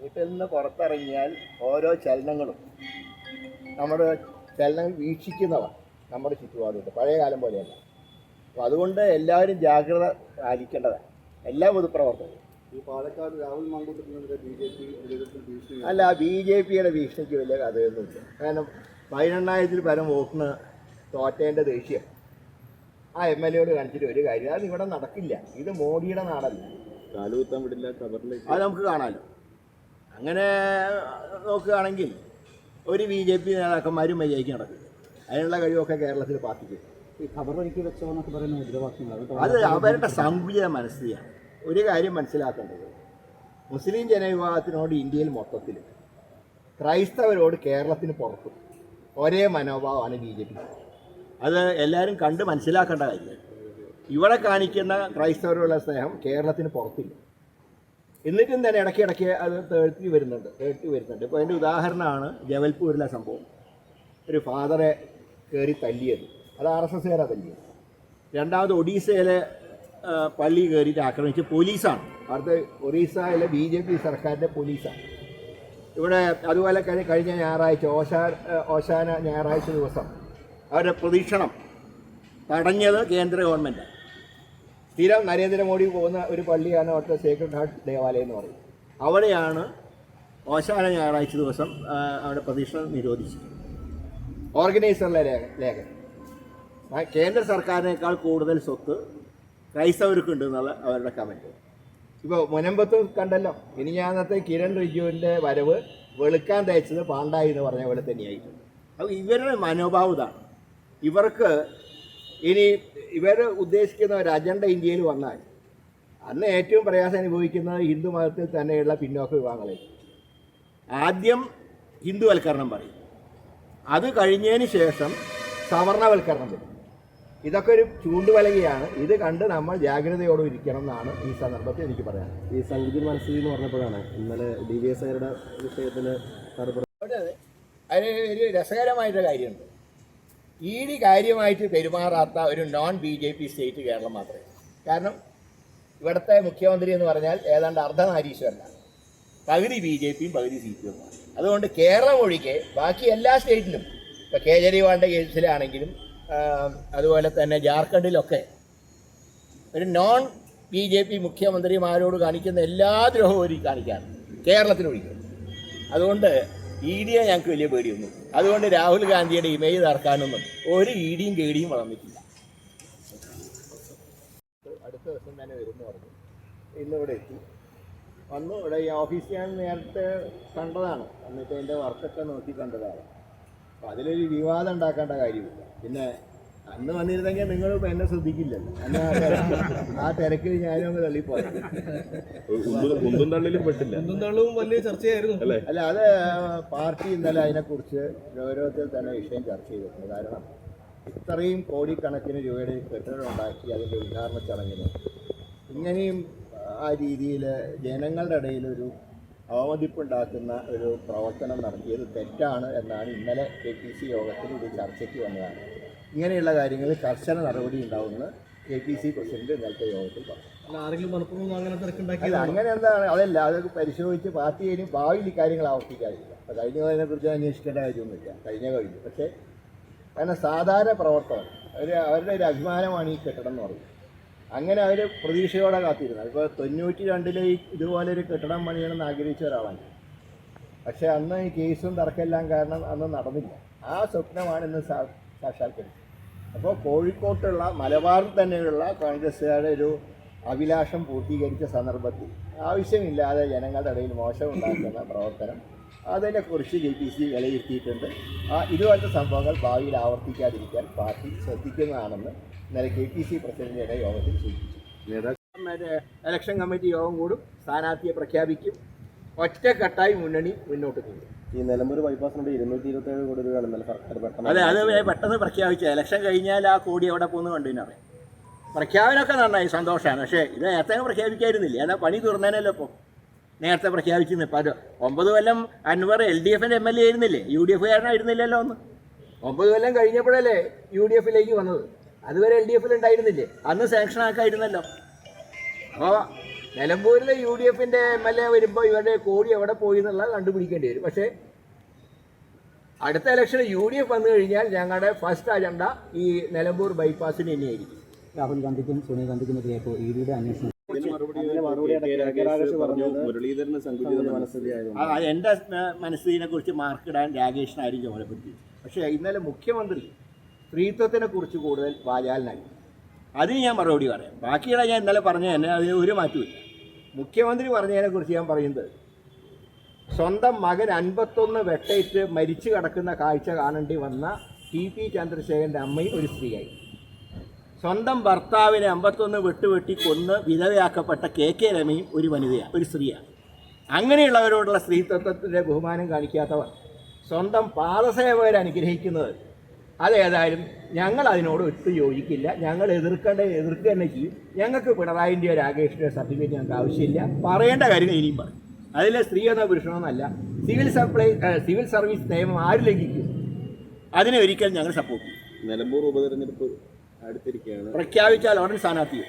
വീട്ടിൽ നിന്ന് പുറത്തിറങ്ങിയാൽ ഓരോ ചലനങ്ങളും നമ്മുടെ ചലനങ്ങൾ വീക്ഷിക്കുന്നവ നമ്മുടെ ചുറ്റുപാടുണ്ട്. പഴയ കാലം പോലെയല്ല. അപ്പോൾ അതുകൊണ്ട് എല്ലാവരും ജാഗ്രത പാലിക്കേണ്ടതാണ്. എല്ലാ പൊതുപ്രവർത്തകരും. ഈ പാലക്കാട് രാഹുൽ മാങ്കൂട്ടത്തിനെതിരെ ബി ജെ പി ഭീഷണി അല്ല ബി ജെ പിയുടെ ഭീഷണിക്ക് വലിയ കഥയൊന്നുമില്ല. കാരണം പതിനെണ്ണായിരത്തിൽ പരം വോട്ടിന് തോറ്റേന്റെ ദേഷ്യം ആ എം എൽ എയോട് കാണിച്ചിട്ട് ഒരു കാര്യം അത് ഇവിടെ നടക്കില്ല. ഇത് മോഡിയുടെ നാടല്ല. കാലുകുത്താൻ വിടില്ല കബറിലേക്ക്. അത് നമുക്ക് കാണാമല്ലോ അങ്ങനെ നോക്കുകയാണെങ്കിൽ ഒരു ബി ജെ പി നേതാക്കന്മാരും മര്യാദയ്ക്ക് നടക്കില്ല. അതിനുള്ള കഴിവൊക്കെ കേരളത്തിൽ പാർട്ടിക്ക് അത് അവരുടെ സങ്കുചിത മനസ്ഥിതിയാണ് ഒരു കാര്യം മനസ്സിലാക്കേണ്ടത്. മുസ്ലിം ജനവിഭാഗത്തിനോട് ഇന്ത്യയിൽ മൊത്തത്തിൽ ക്രൈസ്തവരോട് കേരളത്തിന് പുറത്തും ഒരേ മനോഭാവമാണ് ബി ജെ പി. അത് എല്ലാവരും കണ്ട് മനസ്സിലാക്കേണ്ട കാര്യമാണ് ഇവിടെ കാണിക്കുന്ന ക്രൈസ്തവരോടുള്ള സ്നേഹം കേരളത്തിന് പുറത്തില്ല. എന്നിട്ടും തന്നെ ഇടയ്ക്ക് ഇടയ്ക്ക് അത് തേഴ്ത്തി വരുന്നുണ്ട് തേഴ്ത്തി വരുന്നുണ്ട്. ഇപ്പോൾ അതിന്റെ ഉദാഹരണമാണ് ജബൽപൂരിലെ സംഭവം. ഒരു ഫാദറെ കയറി തല്ലിയത്. അത് ആർ എസ് തല്ലിയത്. രണ്ടാമത് ഒഡീസയിലെ പള്ളി കയറിയിട്ട് ആക്രമിച്ച് പോലീസാണ്. അവിടുത്തെ ഒറീസയിലെ ബി ജെ പി സർക്കാരിന്റെ പോലീസാണ്. ഇവിടെ അതുപോലെ കഴിഞ്ഞ കഴിഞ്ഞ ഞായറാഴ്ച ഓശാ ഓശാന ഞായറാഴ്ച ദിവസം അവരുടെ പ്രതീക്ഷണം തടഞ്ഞത് കേന്ദ്ര ഗവൺമെന്റ് സ്ഥിരം നരേന്ദ്രമോദി പോകുന്ന ഒരു പള്ളിയാണ് അവിടുത്തെ സേക്രഡ് ഹാർട്ട് ദേവാലയം എന്ന് പറയും അവിടെയാണ് ഓശാന ഞായറാഴ്ച ദിവസം അവിടെ പ്രതീക്ഷണം നിരോധിച്ചത് ഓർഗനൈസറിലെ ലേഖ കേന്ദ്ര സർക്കാരിനേക്കാൾ കൂടുതൽ സ്വത്ത് ക്രൈസ്തവർക്കുണ്ട് എന്നുള്ള അവരുടെ കമന്റ് ഇപ്പോൾ മുനമ്പത്ത് കണ്ടല്ലോ ഇനി ഞാൻ അന്നത്തെ കിരൺ റിജുവിന്റെ വരവ് വെളുക്കാൻ തയ്ച്ചത് പാണ്ടായി എന്ന് പറഞ്ഞ പോലെ തന്നെയായിട്ടുണ്ട്. അപ്പോൾ ഇവരുടെ മനോഭാവം ഇതാണ്. ഇവർക്ക് ഇനി ഇവർ ഉദ്ദേശിക്കുന്ന ഒരു അജണ്ട ഇന്ത്യയിൽ വന്നാൽ അന്ന് ഏറ്റവും പ്രയാസം അനുഭവിക്കുന്നത് ഹിന്ദു മതത്തിൽ തന്നെയുള്ള പിന്നോക്ക വിഭാഗങ്ങളെ. ആദ്യം ഹിന്ദുവൽക്കരണം പറയും. അത് കഴിഞ്ഞതിന് ശേഷം സവർണവൽക്കരണം വരും. ഇതൊക്കെ ഒരു ചൂണ്ടുവലകയാണ്. ഇത് കണ്ട് നമ്മൾ ജാഗ്രതയോടെ ഇരിക്കണം എന്നാണ് ഈ സന്ദർഭത്തിൽ എനിക്ക് പറയാൻ ഈ സംഗീത മനസ്സിൽ എന്ന് പറഞ്ഞപ്പോഴാണ് ഇന്നലെ ഡി വി എസ് ഐയുടെ വിഷയത്തിൽ അതിന് ഒരു രസകരമായിട്ടുള്ള കാര്യമുണ്ട്. ഇ കാര്യമായിട്ട് പെരുമാറാത്ത ഒരു non B J P state Keralam മാത്രമേ. കാരണം ഇവിടുത്തെ മുഖ്യമന്ത്രി എന്ന് പറഞ്ഞാൽ ഏതാണ്ട് അർദ്ധനാരീശ്വരനാണ്. പകുതി ബി ജെ പിയും പകുതി സി പി അതുകൊണ്ട് കേരളം ഒഴികെ ബാക്കി എല്ലാ സ്റ്റേറ്റിലും ഇപ്പോൾ കേജരിവാളിന്റെ കേസിലാണെങ്കിലും അതുപോലെ തന്നെ ജാർഖണ്ഡിലൊക്കെ ഒരു നോൺ ബി ജെ പി മുഖ്യമന്ത്രിമാരോട് കാണിക്കുന്ന എല്ലാ ദ്രോഹവും ഒരു കാണിക്കാറുണ്ട്. കേരളത്തിലൊഴിക്കും അതുകൊണ്ട് ഇ ഡിയെ ഞങ്ങൾക്ക് വലിയ പേടിയൊന്നും അതുകൊണ്ട് രാഹുൽ ഗാന്ധിയുടെ ഇമേജ് തറക്കാനൊന്നും ഒരു ഇ ഡിയും കേടിയും വളർന്നിട്ടില്ല. അടുത്ത ദിവസം തന്നെ വരുന്നു പറഞ്ഞു. ഇന്ന് ഇവിടെ എത്തി. വന്നു. ഇവിടെ ഈ ഓഫീസ് ഞാൻ നേരത്തെ കണ്ടതാണ്. എന്നിട്ട് എന്റെ വർക്കൊക്കെ നോക്കി കണ്ടതാണ്. അപ്പം അതിലൊരു വിവാദം ഉണ്ടാക്കേണ്ട കാര്യമില്ല. പിന്നെ അന്ന് വന്നിരുന്നെങ്കിൽ നിങ്ങൾ എന്നെ ശ്രദ്ധിക്കില്ലല്ലോ. ആ തിരക്ക് ആ തിരക്കിൽ ഞാനും അങ്ങ് തള്ളിലും പെട്ടില്ല. കുന്തന്തള്ളവും വലിയ ചർച്ചയായിരുന്നു. അല്ലേ അത് പാർട്ടി ഇന്നലെ അതിനെക്കുറിച്ച് ഗൗരവത്തിൽ തന്നെ വിഷയം ചർച്ച ചെയ്തിട്ടുണ്ട്. കാരണം ഇത്രയും കോടിക്കണക്കിന് രൂപയുടെ കെട്ടിടം ഉണ്ടാക്കി അതിന്റെ ഉദ്ഘാടന ചടങ്ങിന് ഇങ്ങനെയും ആ രീതിയിൽ ജനങ്ങളുടെ ഇടയിൽ ഒരു അവമതിപ്പുണ്ടാക്കുന്ന ഒരു പ്രവർത്തനം നടത്തിയത് തെറ്റാണ് എന്നാണ് ഇന്നലെ കെ പി സി യോഗത്തിൽ ഇത് ചർച്ചയ്ക്ക് വന്നതാണ്. ഇങ്ങനെയുള്ള കാര്യങ്ങളിൽ കർശന നടപടി ഉണ്ടാവുമെന്ന് കെ പി സി പ്രസിഡന്റ് ഇന്നലത്തെ യോഗത്തിൽ പറഞ്ഞു. അല്ല അങ്ങനെ എന്താണ് അതല്ല അത് പരിശോധിച്ച് പാർട്ടി ഇനി ഭാവിയിൽ ഇക്കാര്യങ്ങൾ ആവർത്തിക്കാതില്ല അപ്പോൾ കഴിഞ്ഞ അതിനെ കുറിച്ച് അന്വേഷിക്കേണ്ട കാര്യമൊന്നുമില്ല. കഴിഞ്ഞ കഴിഞ്ഞു പക്ഷേ കാരണം സാധാരണ പ്രവർത്തനം അവർ അവരുടെ ഒരു അഭിമാനമാണ് ഈ കെട്ടിടം എന്ന് പറയുന്നത്. അങ്ങനെ അവർ പ്രതീക്ഷയോടെ കാത്തിരുന്നത് ഇപ്പോൾ തൊണ്ണൂറ്റി രണ്ടിലെ ഈ ഇതുപോലെ ഒരു കെട്ടിടം പണിയണമെന്ന് ആഗ്രഹിച്ച ഒരാളാണ്. പക്ഷേ അന്ന് ഈ കേസും തർക്കമെല്ലാം കാരണം അന്ന് നടന്നില്ല. ആ സ്വപ്നമാണ് ഇന്ന് സാ സാക്ഷാത്കരിച്ചത് അപ്പോൾ കോഴിക്കോട്ടുള്ള മലബാറിൽ തന്നെയുള്ള കോൺഗ്രസ്സുകാരുടെ ഒരു അഭിലാഷം പൂർത്തീകരിച്ച സന്ദർഭത്തിൽ ആവശ്യമില്ലാതെ ജനങ്ങളുടെ ഇടയിൽ മോശമുണ്ടാക്കുന്ന പ്രവർത്തനം അതിനെക്കുറിച്ച് ജെ പി സി വിലയിരുത്തിയിട്ടുണ്ട്. ആ ഇതുപോലത്തെ സംഭവങ്ങൾ ഭാവിയിൽ ആവർത്തിക്കാതിരിക്കാൻ പാർട്ടി ശ്രദ്ധിക്കുന്നതാണെന്ന് ഇന്നലെ കെ പി സി പ്രസിഡന്റിന്റെ യോഗത്തിൽ സൂചിപ്പിച്ചു. മറ്റേ ഇലക്ഷൻ കമ്മിറ്റി യോഗം കൂടും. സ്ഥാനാർത്ഥിയെ പ്രഖ്യാപിക്കും. ഒറ്റക്കെട്ടായി മുന്നണി മുന്നോട്ട് നീങ്ങും. ഈ നിലമ്പൂർ ബൈപ്പാസിനോട് ഇരുന്നൂറ്റി ഇരുപത്തി ഏഴ് കോടി രൂപയാണ് ഇന്നലെ സർക്കാർ പെട്ടെന്ന് അതെ അത് പെട്ടെന്ന് പ്രഖ്യാപിച്ച ഇലക്ഷൻ കഴിഞ്ഞാൽ ആ കോടി എവിടെ പോകുന്നു കണ്ടുവിനറിയാം പ്രഖ്യാപനമൊക്കെ നന്നായി സന്തോഷമാണ്. പക്ഷേ ഇത് നേരത്തെ പ്രഖ്യാപിക്കായിരുന്നില്ല? എന്നാൽ പണി തീർന്നേനല്ലോ ഇപ്പോൾ നേരത്തെ പ്രഖ്യാപിച്ചിരുന്നു. ഇപ്പം അത് ഒമ്പത് കൊല്ലം അൻവർ എൽ ഡി എഫിന്റെ എം എൽ എ ആയിരുന്നില്ലേ? യു ഡി എഫ് കാരനായിരുന്നില്ലല്ലോ ഒന്ന് ഒമ്പത് കൊല്ലം കഴിഞ്ഞപ്പോഴല്ലേ യു ഡി എഫിലേക്ക് വന്നത്. അതുവരെ എൽ ഡി എഫിൽ ഉണ്ടായിരുന്നില്ലേ? അന്ന് സാങ്ഷൻ ആക്കായിരുന്നല്ലോ. അപ്പോൾ നിലമ്പൂരിലെ യു ഡി എഫിന്റെ എം എൽ എ വരുമ്പോൾ ഇവരുടെ കോടി എവിടെ പോയി എന്നുള്ളത് കണ്ടുപിടിക്കേണ്ടി വരും. പക്ഷേ അടുത്ത ഇലക്ഷന് യു ഡി എഫ് വന്നു കഴിഞ്ഞാൽ ഞങ്ങളുടെ ഫസ്റ്റ് അജണ്ട ഈ നിലമ്പൂർ ബൈപ്പാസിന് തന്നെയായിരിക്കും. രാഹുൽ ഗാന്ധിക്കും സോണിയ ഗാന്ധിക്കും ഇ ഡിയുടെ അന്വേഷണം. എന്റെ മനസ്സിനെ കുറിച്ച് മാർക്കിടാൻ രാകേഷിനായിരിക്കും ചുമതലപ്പെടുത്തി പക്ഷേ ഇന്നലെ മുഖ്യമന്ത്രി സ്ത്രീത്വത്തിനെ കുറിച്ച് കൂടുതൽ വാചാലനായി അതിന് ഞാൻ മറുപടി പറയാം. ബാക്കിയുള്ള ഞാൻ ഇന്നലെ പറഞ്ഞ തന്നെ അതിന് ഒരു മാറ്റമില്ല മുഖ്യമന്ത്രി പറഞ്ഞതിനെ കുറിച്ച് ഞാൻ പറയുന്നത് സ്വന്തം മകൻ അൻപത്തൊന്ന് വെട്ടയിട്ട് മരിച്ചു കിടക്കുന്ന കാഴ്ച കാണേണ്ടി വന്ന ടി പി ചന്ദ്രശേഖരന്റെ അമ്മയും ഒരു സ്ത്രീയായി. സ്വന്തം ഭർത്താവിനെ അമ്പത്തൊന്ന് വെട്ടുവെട്ടി കൊന്ന് വിധവയാക്കപ്പെട്ട കെ കെ രമയും ഒരു വനിതയാണ് ഒരു സ്ത്രീയാണ്. അങ്ങനെയുള്ളവരോടുള്ള സ്ത്രീത്വത്തിന്റെ ബഹുമാനം കാണിക്കാത്തവർ സ്വന്തം പാദസേവകരെ അനുഗ്രഹിക്കുന്നത് അതേതായാലും ഞങ്ങൾ അതിനോട് ഒട്ടും യോജിക്കില്ല. ഞങ്ങൾ എതിർക്കേണ്ട എതിർക്കുക തന്നെ ചെയ്യും. ഞങ്ങൾക്ക് ഒരു രാകേഷിന്റെയോ സർട്ടിഫിക്കറ്റ് ഞങ്ങൾക്ക് ആവശ്യമില്ല. പറയേണ്ട കാര്യം ഇനിയും പറയും. അതിൽ സ്ത്രീ എന്നോ പുരുഷനോ എന്നല്ല സിവിൽ സപ്ലൈ സിവിൽ സർവീസ് നിയമം ആര് ലംഘിക്കും? അതിനെ ഒരിക്കലും ഞങ്ങൾ സപ്പോർട്ട് ചെയ്യും നിലമ്പൂർ ഉപതെരഞ്ഞെടുപ്പ് അടുത്തിരിക്കുകയാണ്. പ്രഖ്യാപിച്ചാൽ ഉടൻ സ്ഥാനാർത്ഥി.